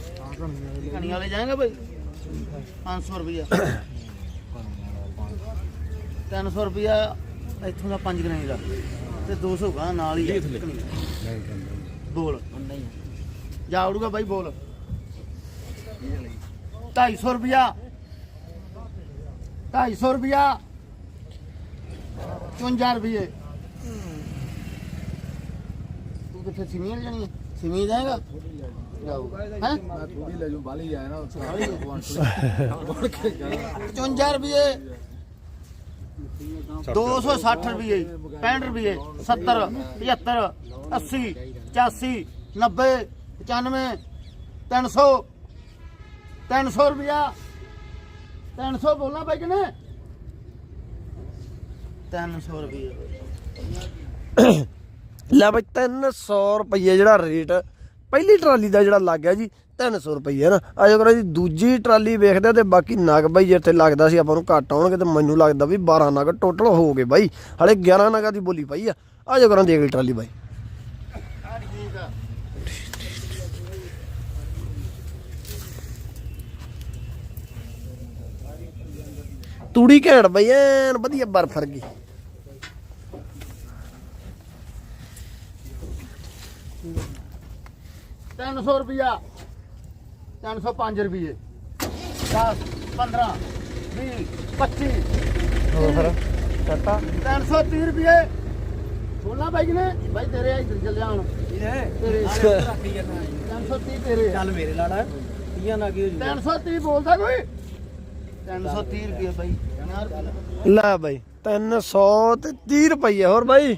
ਕਣੀ ਵਾਲੇ ਜਾਏਗਾ ਭਾਈ 500 ਰੁਪਇਆ 300 ਰੁਪਇਆ ਇੱਥੋਂ ਦਾ 5 ਗ੍ਰਾਮ ਦਾ ਤੇ 200 ਗਾ ਨਾਲ ਹੀ ਹੈ। ਬੋਲ ਨਹੀਂ ਜਾ ਉੜੂਗਾ ਬਾਈ ਬੋਲ 250 ਰੁਪਇਆ 250 ਰੁਪਇਆ। 54 ਰੁਪਏ ਤੂੰ ਕਿੱਥੇ ਸਿਮੀਆਂ ਜਾਣੀ ਹੈ? ਸਿਮੀ ਜਾਏਗਾ? ਜਾਊ ਹੈ? ਥੋੜੀ ਲੈ ਜੂ ਬਾਲੀ ਆਇਆ ਨਾ ਉੱਥੇ 55 ਰੁਪਏ 260 ਰੁਪਏ 65 ਰੁਪਏ 70 75 80 85 90 95 300 300 ਰੁਪਿਆ 300 ਬੋਲਣਾ ਬਾਈ ਕਿਨੇ? 300 ਰੁਪਏ ਲੈ ਬਈ 300 ਰੁਪਏ ਜਿਹੜਾ ਰੇਟ ਪਹਿਲੀ ਟਰਾਲੀ ਦਾ ਜਿਹੜਾ ਲੱਗ ਗਿਆ ਜੀ 300 ਰੁਪਏ ਨਾ। ਆਜੋ ਕਰਾ ਜੀ ਦੂਜੀ ਟਰਾਲੀ ਵੇਖਦੇ ਆ ਤੇ ਬਾਕੀ ਨਗ ਬਈ ਜਿੱਥੇ ਲੱਗਦਾ ਸੀ ਆਪਾਂ ਨੂੰ ਘੱਟ ਆਉਣਗੇ ਤੇ ਮੈਨੂੰ ਲੱਗਦਾ ਵੀ 12 ਨਗ ਟੋਟਲ ਹੋ ਗਏ ਬਾਈ। ਹਲੇ 11 ਨਗਾਂ ਦੀ ਬੋਲੀ ਪਈ ਆ। ਆਜੋ ਕਰਾਂ ਦੇਖ ਲਈ ਟਰਾਲੀ ਬਾਈ। ਤੂੜੀ ਘੈਂਟ ਬਈ ਐਨ ਵਧੀਆ ਬਰਫ ਵਰਗੀ। ਤਿੰਨ ਸੌ ਰੁਪਿਆ 305 ਰੁਪਏ 10 15 20 25 ਹੋਰ ਫਿਰ ਕੱਟਾ 330 ਰੁਪਏ ਬੋਲਣਾ ਬਾਈ ਕਿਨੇ ਬਾਈ ਤੇਰੇ ਆ ਇੱਧਰ ਚੱਲਿਆ ਹੁਣ। ਤੇਰੇ। 330 ਤੇਰੇ ਚੱਲ ਮੇਰੇ ਲਾੜਾ ਤੀਆਂ ਨਾ ਕੀ 330 ਬੋਲਦਾ ਕੋਈ? 330 ਰੁਪਏ ਬਾਈ। 50 ਲੈ ਬਾਈ 300 ਤੇ 30 ਰੁਪਏ ਹੋਰ ਬਾਈ।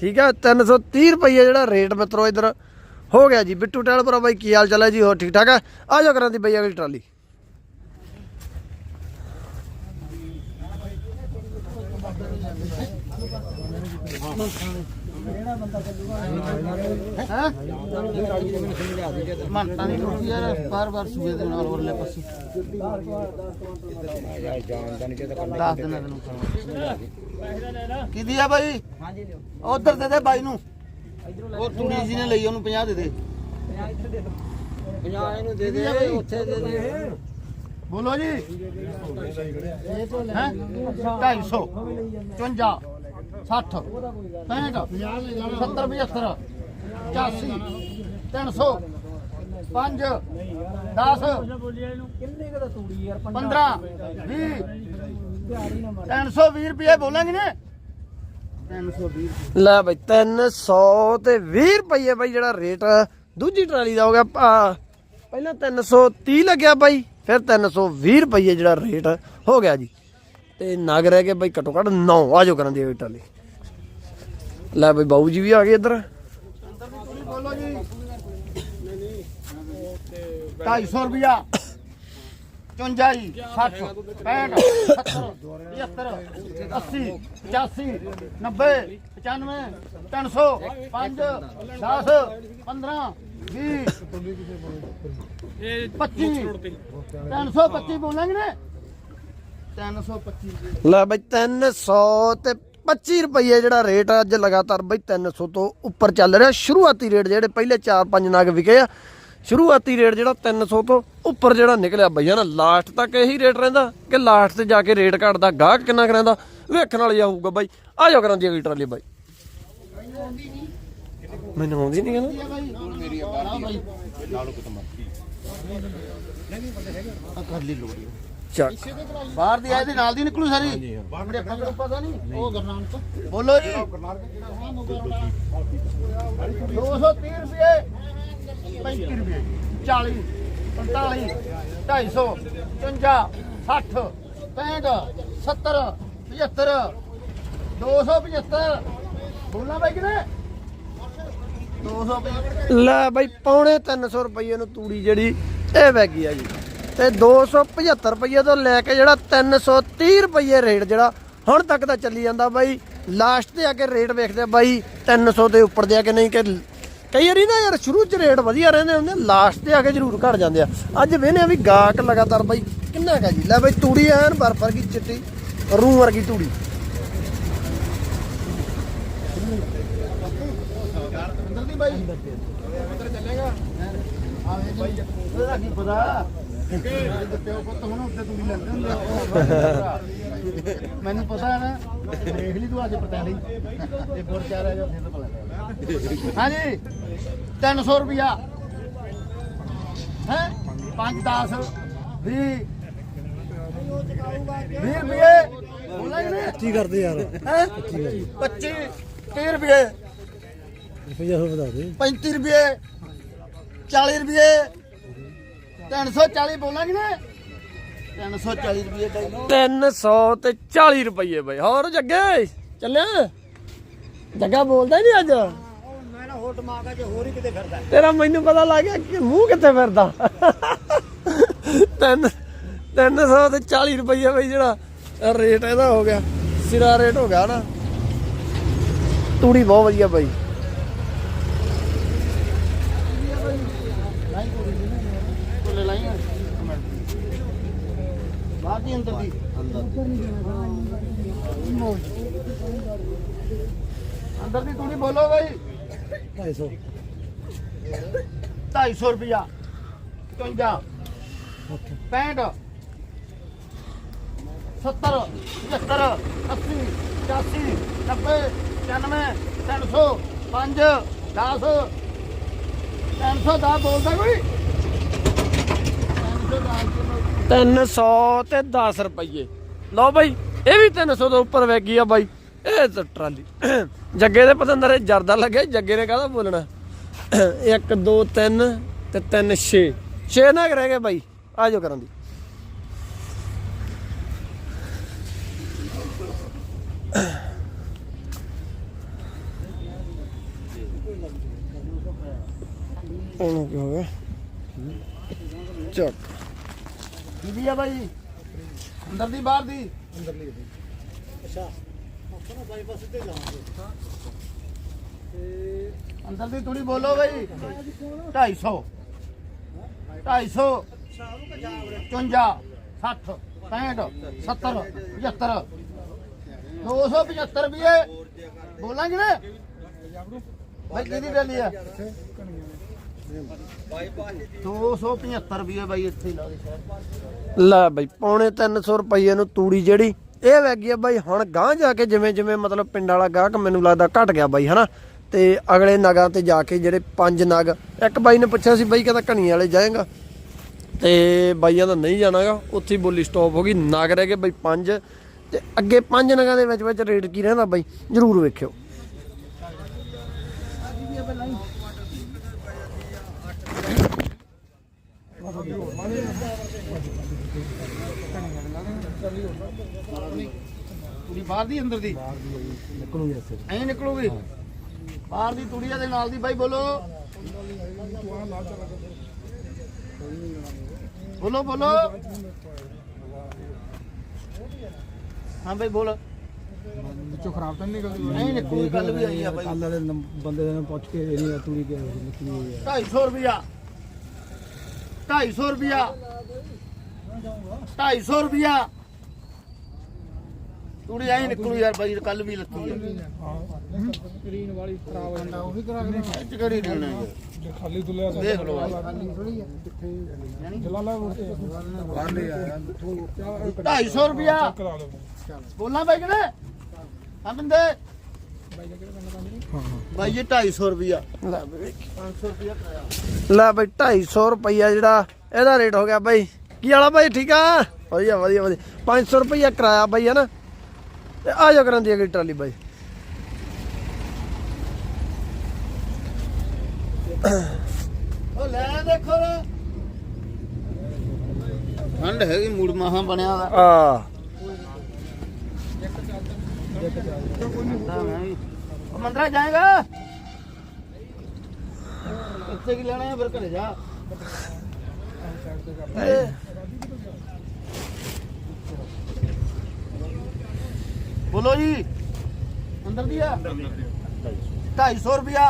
ਠੀਕ ਹੈ 330 ਰੁਪਏ ਜਿਹੜਾ ਰੇਟ ਮਿੱਤਰੋ ਇਧਰ ਹੋ ਗਿਆ ਜੀ। ਬਿੱਟੂ ਟੈਲਪੁਰਾ ਬਾਈ ਕੀ ਹਾਲ ਚਾਲ ਹੈ ਜੀ? ਹੋਰ ਠੀਕ ਠਾਕ ਹੈ ਆ ਜਾਓ ਕਰਾਂ ਦੀ ਬਈ ਅਗਲੀ ਟਰਾਲੀ। ਹੈ ਮੰਟਾਂ ਦੀ ਰੋਟੀ ਯਾਰ ਬਾਰ ਬਾਰ ਸੂਏ ਦੇ ਨਾਲ ਹੋਰਲੇ ਪਾਸੇ। ਦੱਸ ਦਿਨਾਂ ਤੈਨੂੰ ਖਾਣਾ ਕਿਦੀ ਆ ਬਾਈ? ਹਾਂਜੀ ਲਿਓ ਉਧਰ ਦੇ ਦੇ ਬਾਈ ਨੂੰ। ਉਹ ਜੀ ਨੇ ਲਈ ਉਹਨੂੰ 50 ਦੇ ਦੇ। 50 ਇਹਨੂੰ ਦੇ ਕਿਹਦੀ ਆ ਬਈ? ਉੱਥੇ ਦੇ ਦੇ। ਬੋਲੋ ਜੀ। ਹੈ? 250 54 60 65 70 75 85 300 5 10 15 20 320 ਰੁਪਏ ਬੋਲਾਂਗੇ ਨੇ। 320 ਲੈ ਬਈ 300 ਤੇ 20 ਰੁਪਏ ਬਈ ਜਿਹੜਾ ਰੇਟ ਦੂਜੀ ਟਰਾਲੀ ਦਾ ਹੋ ਗਿਆ ਆ, ਪਹਿਲਾਂ 330 ਲੱਗਿਆ ਬਾਈ ਫਿਰ 320 ਰੁਪਏ ਜਿਹੜਾ ਰੇਟ ਹੋ ਗਿਆ ਜੀ। ਤੇ ਨਗ ਰਹਿ ਗਏ ਬਾਈ ਘੱਟੋ ਘੱਟ 9 ਆ ਜੋ ਕਰਨ ਦੀ ਟਰਾਲੀ। ਲੈ ਬਈ ਬਾਊ ਜੀ ਵੀ ਆ ਗਏ ਇੱਧਰ। ਬੋਲੋ ਜੀ 250 ਰੁਪਿਆ 54 ਜੀ 60 65 70 75 80 90 95 300 5 10 15 20 25 325 ਬੋਲਾਂਗੇ ਨੇ। 325 ਲੈ ਬਈ 300 ਤੇ 25 ਰੁਪਏ ਜਿਹੜਾ ਰੇਟ ਆ ਅੱਜ ਲਗਾਤਾਰ ਬਈ 300 ਤੋਂ ਉੱਪਰ ਚੱਲ ਰਿਹਾ। ਸ਼ੁਰੂਆਤੀ ਰੇਟ ਜਿਹੜੇ ਪਹਿਲੇ 4-5 ਨਗ ਵਿਕੇ ਆ ਸ਼ੁਰੂਆਤੀ ਰੇਟ ਜਿਹੜਾ 300 ਤੋਂ ਉੱਪਰ ਜਿਹੜਾ ਨਿਕਲਿਆ ਬਈਆ ਨਾ ਲਾਸਟ ਤੱਕ ਇਹੀ ਰੇਟ ਰਹਿੰਦਾ ਕਿ ਲਾਸਟ ਤੇ ਜਾ ਕੇ ਰੇਟ ਘਟਦਾ ਗਾਹਕ ਕਿੰਨਾ ਕੁ ਰਹਿੰਦਾ? ਵੇਖਣ ਵਾਲੀ ਆਊਗਾ ਬਾਈ। ਆ ਜਾਓ ਕਰਾਂ ਦੀ ਅਗਲੀ ਟਰਾਲੀ ਬਾਈ। ਮੈਨੂੰ ਆਉਂਦੀ ਨਹੀਂ ਕਹਿੰਦਾ ਕਰ ਲਈ ਲੋੜੀ ਚੱਕ ਬਾਹਰ ਦੀ ਆਏ ਦੇ ਨਾਲ ਦੀ ਨਿਕਲੂ ਸਾਰੀ? ਮੇਰੇ ਅੱਖਾਂ ਨੂੰ ਪਤਾ ਨਹੀਂ। ਉਹ ਗਰਨਾਮ ਬੋਲੋ ਜੀ। 230 ਰੁਪਏ। 35 ਰੁਪਏ। 40 45 250 55 60 65 70 75 275 ਬੋਲਣਾ ਬਾਈ ਕਿਨੇ 275 ਲੈ ਬਾਈ ਪੌਣੇ 300 ਰੁਪਏ ਨੂੰ ਤੂੜੀ ਜਿਹੜੀ ਇਹ ਵੈਗੀ ਆ ਜੀ। ਤੇ 275 ਰੁਪਏ ਤੋਂ ਲੈ ਕੇ ਜਿਹੜਾ 330 ਰੁਪਏ ਰੇਟ ਜਿਹੜਾ ਹੁਣ ਤੱਕ ਦਾ ਚੱਲੀ ਜਾਂਦਾ ਬਾਈ। ਲਾਸਟ ਤੇ ਆ ਕੇ ਰੇਟ ਵੇਖਦੇ ਆ ਬਾਈ 300 ਦੇ ਉੱਪਰ ਦੇ ਆ ਕਿ ਨਹੀਂ ਕਿ ਕਈ ਵਾਰੀ ਨਾ ਯਾਰ ਸ਼ੁਰੂ ਚ ਰੇਟ ਵਧੀਆ ਰਹਿੰਦੇ ਹੁੰਦੇ ਲਾਸਟ ਤੇ ਆ ਕੇ ਜ਼ਰੂਰ ਘਟ ਜਾਂਦੇ ਆ। ਅੱਜ ਵੇਨੇ ਆ ਵੀ ਗਾਹਕ ਲਗਾਤਾਰ ਬਾਈ ਕਿੰਨਾ ਕਾ ਜੀ। ਲੈ ਬਾਈ ਤੂੜੀ ਐਨ ਬਰਫ ਵਰਗੀ ਚਿੱਟੀ ਰੂ ਵਰਗੀ ਤੂੜੀ। ਅੰਦਰ ਦੀ ਬਾਈ। ਅੰਦਰ ਚੱਲੇਗਾ। ਆਵੇ ਬਾਈ ਉਹਦਾ ਕੀ ਪਤਾ? ਆ, ਮੈਨੂੰ ਪਤਾ ਹੈ ਨਾ ਦੇਖ ਲਈ ਤੂੰ ਅੱਜ ਪਟਿਆਲੇ ਤੇ ਗੁਰ ਚਾਰ ਹੈਗਾ ਫਿਰ ਤਾਂ ਪਤਾ ਲੱਗਾ ਹਾਂਜੀ 300 ਰੁਪਿਆ ਹੈ? 5 10 20 20 ਰੁਪਏ ਬੋਲਾਂ ਨੇ ਕੀ ਕਰਦੇ ਯਾਰ? ਹੈ? 25 30 ਰੁਪਏ ਦੇ। 35 ਰੁਪਏ 40 ਰੁਪਏ 340 ਬੋਲਾਂਗੇ ਨਾ 340 ਰੁਪਏ ਦਾ 300 ਤੇ 40 ਰੁਪਏ ਬਈ। ਹੋਰ ਜੱਗੇ ਚੱਲਿਆ? ਜੱਗਾ ਬੋਲਦਾ ਨਹੀਂ ਅੱਜ। ਤੇਰਾ ਮੈਨੂੰ ਪਤਾ ਲੱਗ ਗਿਆ ਕਿ ਮੂੰਹ ਕਿੱਥੇ ਫਿਰਦਾ। ਤਿੰਨ 300 ਤੇ 40 ਰੁਪਏ ਬਈ ਜਿਹੜਾ ਰੇਟ ਇਹਦਾ ਹੋ ਗਿਆ। ਸਿਰਾ ਰੇਟ ਹੋ ਗਿਆ ਨਾ। ਤੂੜੀ ਬਹੁਤ ਵਧੀਆ ਬਾਈ। ਕੋਲੇ ਲਾਈ ਬਾਹਰ ਦੀ ਅੰਦਰ ਦੀ। ਅੰਦਰ ਦੀ ਤੂੜੀ ਬੋਲੋ ਬਾਈ। 250 250 ਰੁਪਿਆ 55 65 70 75 80 85 90 95 300 5 10 310 ਬੋਲਦਾ ਕੋਈ? 310 300 ਤੇ 10 ਰੁਪਏ ਲਓ ਬਾਈ, ਇਹ ਵੀ 300 ਤੋਂ ਉੱਪਰ ਵੈਗੀ ਆ ਬਾਈ। ਇਹ ਤਾਂ ਟਰਾਲੀ। ਜੱਗੇ ਦੇ ਪਤੰਦਰ ਜਰਦਾ ਲੱਗਿਆ, ਜੱਗੇ ਨੇ ਕਾਹਦਾ ਬੋਲਣਾ? 1 2 3 ਤੇ 3 6 6 ਨਗ ਰਹਿ ਗਏ ਬਾਈ, ਆ ਜਾਓ ਕਰਾਂ ਦੀ। ਉਹਨੂੰ ਕੀ ਹੋ ਗਿਆ? ਚੱਕ। ਦੀਦੀ ਆ ਬਾਈ। ਅੰਦਰ ਦੀ ਬਾਹਰ ਦੀ। ਅੰਦਰ ਲਈ ਅੱਛਾ ਅੰਦਰ ਦੀ ਥੋੜੀ ਬੋਲੋ ਬਾਈ। 250 250 55 60 65 70 75 275 ਰੁਪਏ ਬੋਲਾਂਗੇ ਨਾ। ਬਾਈ ਕਿਹਦੀ ਡਾਲੀ ਆ? 275 ਰੁਪਏ ਬਾਈ ਇੱਥੇ ਲਾ ਦੇ ਲੈ ਬਈ, ਪੌਣੇ 300 ਰੁਪਏ ਨੂੰ ਤੂੜੀ ਜਿਹੜੀ, ਇਹ ਵੈਗੀ ਆ ਬਾਈ, ਹੁਣ ਗਾਂ ਜਾ ਕੇ ਜਿਵੇਂ ਜਿਵੇਂ ਮਤਲਬ ਪਿੰਡ ਵਾਲਾ ਗਾਹਕ ਮੈਨੂੰ ਲੱਗਦਾ ਘਟ ਗਿਆ ਬਾਈ, ਹਨਾ? ਤੇ ਅਗਲੇ ਨਗਾਂ ਤੇ ਜਾ ਕੇ ਜਿਹੜੇ ਪੰਜ ਨਗ, ਇੱਕ ਬਾਈ ਨੇ ਪੁੱਛਿਆ ਸੀ ਬਾਈ, ਕਹਿੰਦਾ ਘਣੀ ਵਾਲੇ ਜਾਏਗਾ। ਤੇ ਬਾਈਆਂ ਦਾ ਨਹੀਂ ਜਾਣਾਗਾ, ਉੱਥੇ ਹੀ ਬੋਲੀ ਸਟਾਪ ਹੋ ਗਈ, ਨਗ ਰਹਿ ਗਏ ਬਾਈ ਪੰਜ। ਤੇ ਅੱਗੇ ਪੰਜ ਨਗਾਂ ਦੇ ਵਿੱਚ ਵਿੱਚ ਰੇਟ ਕੀ ਰਹਿੰਦਾ ਬਾਈ, ਜਰੂਰ ਵੇਖਿਓ। ਕੁੜੀ ਬਾਹਰ ਦੀ ਅੰਦਰ ਦੀ? ਨਿਕਲੂਗੀ ਰਸਤੇ ਐਂ ਨਿਕਲੂਗੀ? ਬਾਹਰ ਦੀ ਤੂੜੀ ਦੇ ਨਾਲ ਦੀ ਬਾਈ ਬੋਲੋ। ਬੋਲੋ ਬੋਲੋ। ਹਾਂ ਬਾਈ ਬੋਲ। ਵਿੱਚੋਂ ਖਰਾਬ ਤਾਂ ਨਹੀਂ ਨਿਕਲਦੀ? ਐਂ ਨਿਕਲੂਗੀ ਗੱਲ ਵੀ ਆਈ ਆ ਬਾਈ। ਕੱਲ ਵਾਲੇ ਬੰਦੇ ਨੇ ਪੁੱਛ ਕੇ ਇਹਨੀ ਤੂੜੀ ਕੇ ਨਿਕਲੀ ਹੋਈ ਹੈ 250 ਰੁਪਿਆ 250 ਰੁਪਿਆ 250 ਰੁਪਿਆ ਤੂੜੀ ਐਂ ਨਿਕਲੂ ਯਾਰ ਬਾਈ, ਕੱਲ ਵੀ ਲੱਤੀ ਆ। ਸਕਰੀਨ ਵਾਲੀ ਖਰਾਬ ਹੋ ਉਹੀ ਕਰਾ ਅੱਜ ਕਰੀ ਦੇਣਾ ਖਾਲੀ ਦੁਲਿਆ ਦੇਖ ਲਓ ਬਾਈ। ਜਲਾਲਾ ਬਾਹਰ ਲੈ ਆਇਆ 250 ਰੁਪਿਆ ਬੋਲਾਂ ਬਾਈ ਕਿਨੇ ਹਾਂ ਬਿੰਦੇ। ਬਾਈ ਜੀ 250 ਰੁਪਿਆ ਲੈ ਬਈ। 500 ਰੁਪਿਆ ਕਰਾਇਆ। ਲੈ ਬਈ 250 ਰੁਪਈਆ ਜਿਹੜਾ ਇਹਦਾ ਰੇਟ ਹੋ ਗਿਆ ਬਾਈ। ਕੀ ਵਾਲਾ ਬਾਈ ਠੀਕ ਆ? ਵਧੀਆ ਵਧੀਆ ਵਧੀਆ। 500 ਰੁਪਈਆ ਕਿਰਾਇਆ ਬਾਈ ਹੈ ਨਾ? ਤੇ ਆ ਜਾ ਕਰਾਂ ਦੀ ਅਗਲੀ ਟਰਾਲੀ ਬਾਈ। ਉਹ ਲੈ ਦੇਖੋ। ਠੰਡ ਹੈਗੀ ਮੂਡ ਮਹਾ ਬਣਿਆ ਆ ਮੰਦਰਾ ਜਾਏਗਾ। ਕਿੱਥੇ ਕੀ ਲੈਣਾ ਹੈ ਫਿਰ ਘਰੇ ਜਾ। ਬੋਲੋ ਜੀ। ਅੰਦਰ ਦੀ ਆ। 250 ਰੁਪਿਆ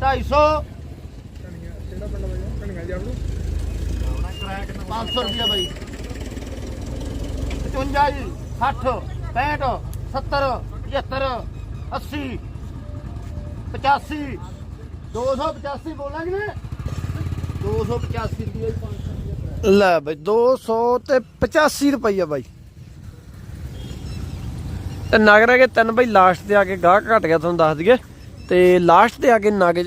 250 500 ਰੁਪਿਆ ਬਾਈ। 55 ਜੀ 60 65 70 75 80 85 285 ਬੋਲਾਂਗੇ ਨੇ 285 ਰੁਪਏ 500 ਲੈ ਬਈ 200 ਤੇ 85 ਰੁਪਈਆ ਬਾਈ। ਤੇ ਨਗ ਰਹਿ ਤਿੰਨ ਬਾਈ ਲਾਸਟ ਤੇ ਆ ਕੇ ਗਾਹਕ ਘਟ ਗਿਆ, ਤੁਹਾਨੂੰ ਦੱਸ ਦਈਏ। ਤੇ ਲਾਸਟ ਤੇ ਆ ਕੇ ਨਗ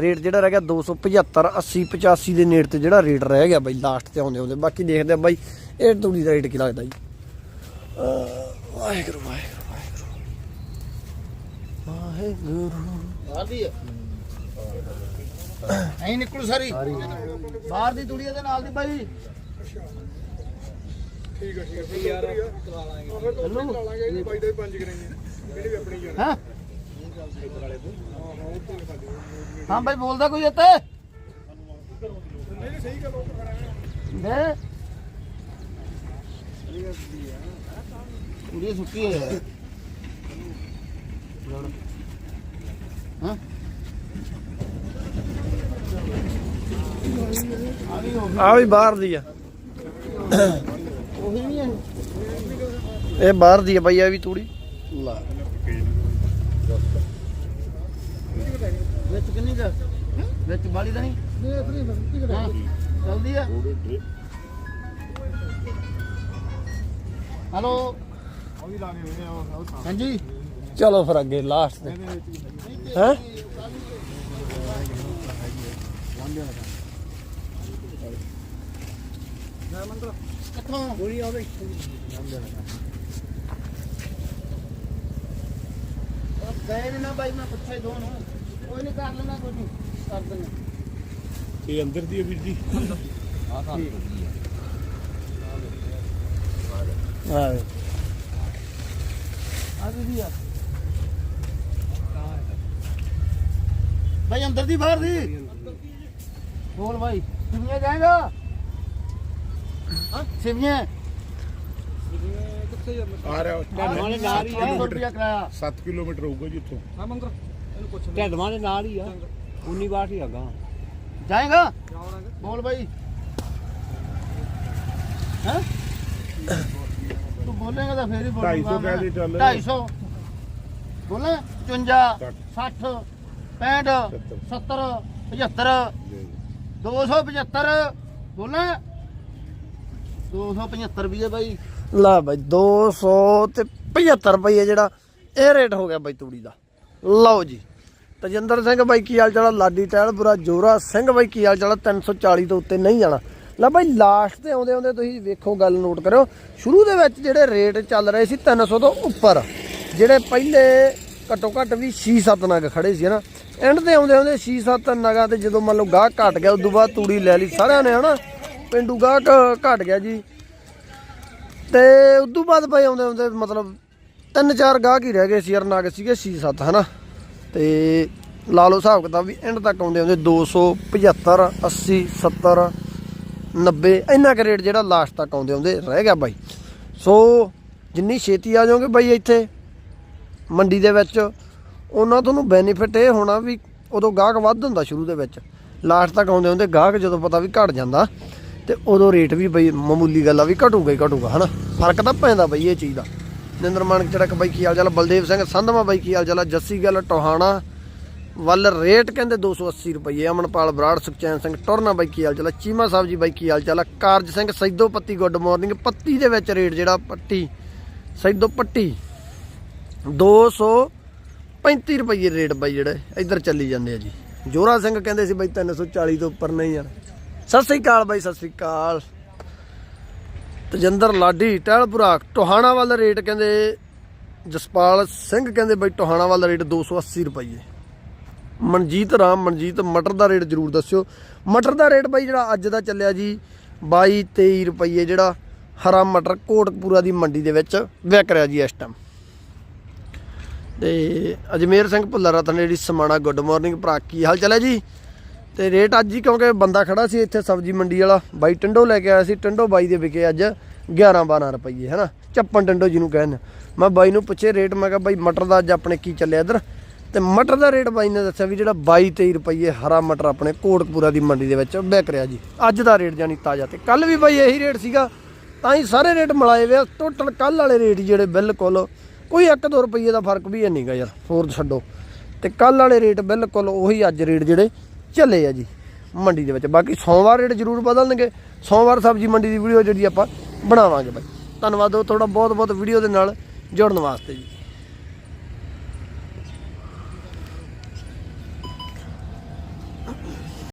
ਰੇਟ ਜਿਹੜਾ ਰਹਿ ਗਿਆ 275 80 85 ਦੇ ਨੇੜ ਤੇ ਜਿਹੜਾ ਰੇਟ ਰਹਿ ਗਿਆ ਬਾਈ ਲਾਸਟ ਤੇ ਆਉਂਦੇ ਆਉਂਦੇ ਬਾਕੀ ਦੇਖਦੇ ਆ ਬਾਈ, ਇਹ ਤੂੜੀ ਦਾ ਰੇਟ ਕੀ ਲੱਗਦਾ ਜੀ? ਵਾਹਿਗੁਰੂ ਵਾਹਿਗੁਰੂ। ਵਾਹਿਗੁਰੂ। ਬਾਹਰ ਦੀ ਐਂ ਨਿਕਲੂ ਸਾਰੀ। ਬਾਹਰ ਦੀ ਤੁੜੀ ਦੇ ਨਾਲ ਦੀ ਬਾਈ। ਠੀਕ ਹੈ ਠੀਕ ਹੈ ਯਾਰ। ਕਰਾ ਲਾਂਗੇ। ਚੱਲੂ ਕਰਾ ਲਾਂਗੇ ਇਹ ਬਾਈ ਦੇ ਪੰਜ ਕਰਾਂਗੇ ਕਿਹੜੀ ਵੀ ਆਪਣੀ ਜਾਨ ਹਾਂ? ਹਾਂ ਬਾਈ ਬੋਲਦਾ ਕੋਈ ਇੱਥੇ? ਨਹੀਂ ਸਹੀ ਗੱਲ ਦੇ। ਕੁੜੀ ਸੁੱਕੀ ਹੈ ਹੋ। ਆ ਵੀ ਬਾਹਰ ਦੀ ਆ। ਉਹੀ ਨਹੀਂ ਹੈ ਇਹ ਬਾਹਰ ਦੀ ਆ ਬਾਈ ਆ ਵੀ ਤੂੜੀ। ਲਾ। ਵਿੱਚ ਕਿੰਨੀ ਦਾ ਵਿੱਚ ਬਾਲੀ ਦਾ ਨਹੀਂ? ਹਾਂ ਜਲਦੀ ਆ। ਹਲੋ। ਵੀ ਹਾਂਜੀ। ਚਲੋ ਫਿਰ ਅੱਗੇ ਲਾਸਟ ਤੇ। ਹੈ? ਕਿੱਥੋਂ ਗੋਲੀ ਆਵੇ ਗਏ ਨੀ ਨਾ ਬਾਈ ਮੈਂ ਪੁੱਛੇ ਦੋ ਨੂੰ ਕੋਈ ਨਹੀਂ ਕਰ ਲੈਣਾ ਕੁਝ ਕਰ ਦਿੰਦੇ ਇਹ ਅੰਦਰ ਦੀ ਹੈ ਵੀਰ ਜੀ? ਆ ਆ ਵੀ ਆ। ਭਾਈ ਅੰਦਰ ਦੀ ਬਾਹਰ ਦੀ। ਬੋਲ ਭਾਈ ਸਿਵੀਆਂ ਜਾਏਗਾ? ਹਾਂ ਸਿਵੀਆਂ ਆ ਰਿਹਾ ਨਾਲੇ ਨਾਲ ਹੀ ਆ ਰੁਪਿਆ ਕਰਾਇਆ। 7 ਕਿਲੋਮੀਟਰ ਹੋਊਗਾ ਜੀ ਇੱਥੋਂ। ਹਾਂ ਮੰਦਰ ਇਹਨੂੰ ਪੁੱਛ ਢਿੱਡਵਾਂ ਦੇ ਨਾਲ ਹੀ ਆ। 19 ਵਾਟ ਹੀ ਹੈਗਾ। ਜਾਏਗਾ? ਬੋਲ ਭਾਈ ਹਾਂ? ਤੂੰ ਬੋਲੇਗਾ ਤਾਂ ਫੇਰ ਹੀ ਬੋਲੂਗਾ 250 ਕਹਿ ਦੇ ਚੱਲ। 250 ਬੋਲੇ? 54 60 65 70 75 275 ਬੋਲੇ। 275 ਵੀ ਹੈ ਬਾਈ। ਲਾ ਬਾਈ 200 ਤੇ 75 ਰੁਪਏ ਜਿਹੜਾ ਇਹ ਰੇਟ ਹੋ ਗਿਆ ਬਾਈ ਤੂੜੀ ਦਾ। ਲਓ ਜੀ ਤਜਿੰਦਰ ਸਿੰਘ ਬਾਈ ਕੀ ਹਾਲ ਚਾਲ? ਲਾਡੀ ਟਹਿਲਪੁਰਾ ਜੋਰਾ ਸਿੰਘ ਬਾਈ ਕੀ ਹਾਲ ਚਾਲ ਆ? 340 ਤੋਂ ਉੱਤੇ ਨਹੀਂ ਜਾਣਾ। ਲੈ ਬਾਈ ਲਾਸਟ ਤੇ ਆਉਂਦੇ ਆਉਂਦੇ ਤੁਸੀਂ ਵੇਖੋ ਗੱਲ ਨੋਟ ਕਰਿਓ। ਸ਼ੁਰੂ ਦੇ ਵਿੱਚ ਜਿਹੜੇ ਰੇਟ ਚੱਲ ਰਹੇ ਸੀ 300 ਤੋਂ ਉੱਪਰ ਜਿਹੜੇ ਪਹਿਲੇ ਘੱਟੋ ਘੱਟ ਵੀ 6-7 ਨਗ ਖੜੇ ਸੀ ਹਨਾ ਐਂਡ ਤੇ ਆਉਂਦੇ ਆਉਂਦੇ 6-7 ਨਗਾ ਤੇ ਜਦੋਂ ਮੰਨ ਲਓ ਗਾਹਕ ਘਟ ਗਿਆ, ਉਦੋਂ ਬਾਅਦ ਤੂੜੀ ਲੈ ਲਈ ਸਾਰਿਆਂ ਨੇ, ਹਨਾ? ਪਿੰਡੂ ਗਾਹਕ ਘਟ ਗਿਆ ਜੀ। ਤੇ ਉਦੋਂ ਬਾਅਦ ਬਾਈ ਆਉਂਦੇ ਆਉਂਦੇ ਮਤਲਬ ਤਿੰਨ ਚਾਰ ਗਾਹਕ ਹੀ ਰਹਿ ਗਏ ਸੀ ਯਾਰ ਨਗ ਸੀਗੇ 6-7 ਹਨਾ? ਤੇ ਲਾ ਲਓ ਹਿਸਾਬ ਕਿਤਾਬ ਵੀ ਐਂਡ ਤੱਕ ਆਉਂਦੇ ਆਉਂਦੇ 275 80 70 90 ਇੰਨਾ ਕੁ ਰੇਟ ਜਿਹੜਾ ਲਾਸਟ ਤੱਕ ਆਉਂਦੇ ਆਉਂਦੇ ਰਹਿ ਗਿਆ ਬਾਈ। ਸੋ ਜਿੰਨੀ ਛੇਤੀ ਆ ਜਾਓਗੇ ਬਾਈ ਇੱਥੇ, ਮੰਡੀ ਦੇ ਵਿੱਚ ਉਹਨਾਂ ਤੁਹਾਨੂੰ ਬੈਨੀਫਿਟ ਇਹ ਹੋਣਾ ਵੀ ਉਦੋਂ ਗਾਹਕ ਵੱਧ ਹੁੰਦਾ ਸ਼ੁਰੂ ਦੇ ਵਿੱਚ। ਲਾਸਟ ਤੱਕ ਆਉਂਦੇ ਹੁੰਦੇ ਗਾਹਕ ਜਦੋਂ ਪਤਾ ਵੀ ਘਟ ਜਾਂਦਾ, ਤੇ ਉਦੋਂ ਰੇਟ ਵੀ ਬਈ ਮਾਮੂਲੀ ਗੱਲ ਆ ਵੀ ਘਟੂਗਾ ਹੀ ਘਟੂਗਾ, ਹਨਾ? ਫ਼ਰਕ ਤਾਂ ਪੈਂਦਾ ਬਈ ਇਹ ਚੀਜ਼ ਦਾ। ਨਿੰਦਰ ਮਾਨਕ ਚੜਕ ਬਾਈ ਕੀ ਹਾਲ ਚਾਲ ਬਲਦੇਵ ਸਿੰਘ ਸੰਧਵਾ ਬਾਈ ਕੀ ਹਾਲ ਚਾਲ ਜੱਸੀ ਗੱਲ ਟੋਹਾਣਾ, ਵੱਲ ਰੇਟ ਕਹਿੰਦੇ 280 ਰੁਪਏ, ਅਮਨਪਾਲ ਬਰਾੜ, ਸੁਖਚੈਨ ਸਿੰਘ ਟੁਰਨਾ ਬਾਈ ਕੀ ਹਾਲ ਚਾਲ ਚੀਮਾ ਸਾਹਿਬ ਜੀ ਬਾਈ ਕੀ ਹਾਲ ਚਾਲ ਕਾਰਜ ਸਿੰਘ ਸੈਦੋ ਪੱਤੀ, ਗੁੱਡ ਮਾਰਨਿੰਗ ਪੱਤੀ ਦੇ ਵਿੱਚ ਰੇਟ ਜਿਹੜਾ ਪੱਟੀ, ਸੈਦੋ ਪੱਟੀ 235 ਰੁਪਏ ਰੇਟ ਬਾਈ ਜਿਹੜੇ, ਇੱਧਰ ਚੱਲੀ ਜਾਂਦੇ ਆ ਜੀ। ਜੋਰਾ ਸਿੰਘ ਕਹਿੰਦੇ ਸੀ ਬਾਈ 340 ਤੋਂ ਉੱਪਰ ਨਹੀਂ ਯਾਰ ਸਤਿ ਸ੍ਰੀ ਅਕਾਲ ਬਾਈ, ਸਤਿ ਸ੍ਰੀ ਅਕਾਲ। ਤਜਿੰਦਰ ਲਾਡੀ, ਟਹਿਲਪੁਰਾ, ਟੋਹਾਣਾ ਵਾਲਾ ਰੇਟ ਕਹਿੰਦੇ, ਜਸਪਾਲ ਸਿੰਘ ਕਹਿੰਦੇ ਬਾਈ ਟੋਹਾਣਾ ਵਾਲਾ ਰੇਟ 280 ਰੁਪਏ ਮਨਜੀਤ ਰਾਮ, ਮਨਜੀਤ ਮਟਰ ਦਾ ਰੇਟ ਜਰੂਰ ਦੱਸਿਓ। ਮਟਰ ਦਾ ਰੇਟ ਬਾਈ ਜਿਹੜਾ ਅੱਜ ਦਾ ਚੱਲਿਆ ਜੀ 22 23 ਰੁਪਏ ਜਿਹੜਾ ਹਰਾ ਮਟਰ ਕੋਟਕਪੂਰਾ ਦੀ ਮੰਡੀ ਦੇ ਵਿੱਚ ਵਿਕ ਰਿਹਾ ਜੀ ਇਸ ਟਾਈਮ ਤੇ ਅਜਮੇਰ ਸਿੰਘ ਭੁੱਲਰ ਰਤਨ ਜਿਹੜੀ ਸਮਾਣਾ ਗੁੱਡ ਮਾਰਨਿੰਗ ਭਰਾ, ਕੀ ਹਾਲ ਚਾਲ ਹੈ ਜੀ? ਤੇ ਰੇਟ ਅੱਜ ਹੀ ਕਿਉਂਕਿ ਬੰਦਾ ਖੜਾ ਸੀ ਇੱਥੇ ਸਬਜ਼ੀ ਮੰਡੀ ਵਾਲਾ, ਬਾਈ ਟੰਡੋ ਲੈ ਕੇ ਆਇਆ ਸੀ, ਟੰਡੋ ਬਾਈ ਦੇ ਵਿਕੇ ਅੱਜ 11 12 ਰੁਪਏ ਹੈਨਾ? ਚੱਪਣ ਟੰਡੋ ਜਿਹਨੂੰ ਕਹਿੰਦੇ ਮੈਂ ਬਾਈ ਨੂੰ ਪੁੱਛੇ ਰੇਟ, ਮੈਂ ਕਿਹਾ ਬਾਈ ਮਟਰ ਦਾ ਅੱਜ ਆਪਣੇ ਕੀ ਚੱਲਿਆ ਇਧਰ? ਤੇ ਮਟਰ ਦਾ ਰੇਟ ਬਾਈ ਨੇ ਦੱਸਿਆ ਵੀ ਜਿਹੜਾ 22 23 ਰੁਪਏ ਹਰਾ ਮਟਰ ਆਪਣੇ ਕੋਟਕਪੂਰਾ ਦੀ ਮੰਡੀ ਦੇ ਵਿੱਚ ਵਿਕ ਰਿਹਾ ਜੀ। ਅੱਜ ਦਾ ਰੇਟ ਜਾਨੀ ਤਾਜ਼ਾ ਤੇ ਕੱਲ ਵੀ ਬਾਈ ਇਹੀ ਰੇਟ ਸੀਗਾ, ਤਾਂ ਹੀ ਸਾਰੇ ਰੇਟ ਮਿਲਾਏ ਵੇ ਟੋਟਲ ਕੱਲ ਵਾਲੇ ਰੇਟ ਜਿਹੜੇ ਬਿਲਕੁਲ ਕੋਈ 1-2 ਰੁਪਏ ਦਾ ਫ਼ਰਕ ਵੀ ਹੈ ਨਹੀਂਗਾ ਯਾਰ, ਹੋਰ ਛੱਡੋ। ਤੇ ਕੱਲ ਵਾਲੇ ਰੇਟ ਬਿਲਕੁਲ ਉਹੀ ਅੱਜ ਰੇਟ ਜਿਹੜੇ ਚੱਲੇ ਆ ਜੀ, ਮੰਡੀ ਦੇ ਵਿੱਚ। ਬਾਕੀ ਸੋਮਵਾਰ ਰੇਟ ਜ਼ਰੂਰ ਬਦਲਣਗੇ, ਸੋਮਵਾਰ ਸਬਜ਼ੀ ਮੰਡੀ ਦੀ ਵੀਡੀਓ ਜਿਹੜੀ ਆਪਾਂ ਬਣਾਵਾਂਗੇ ਬਾਈ। ਧੰਨਵਾਦ ਉਹ ਤੁਹਾਡਾ ਬਹੁਤ ਬਹੁਤ ਵੀਡੀਓ ਦੇ ਨਾਲ ਜੁੜਨ ਵਾਸਤੇ ਜੀ।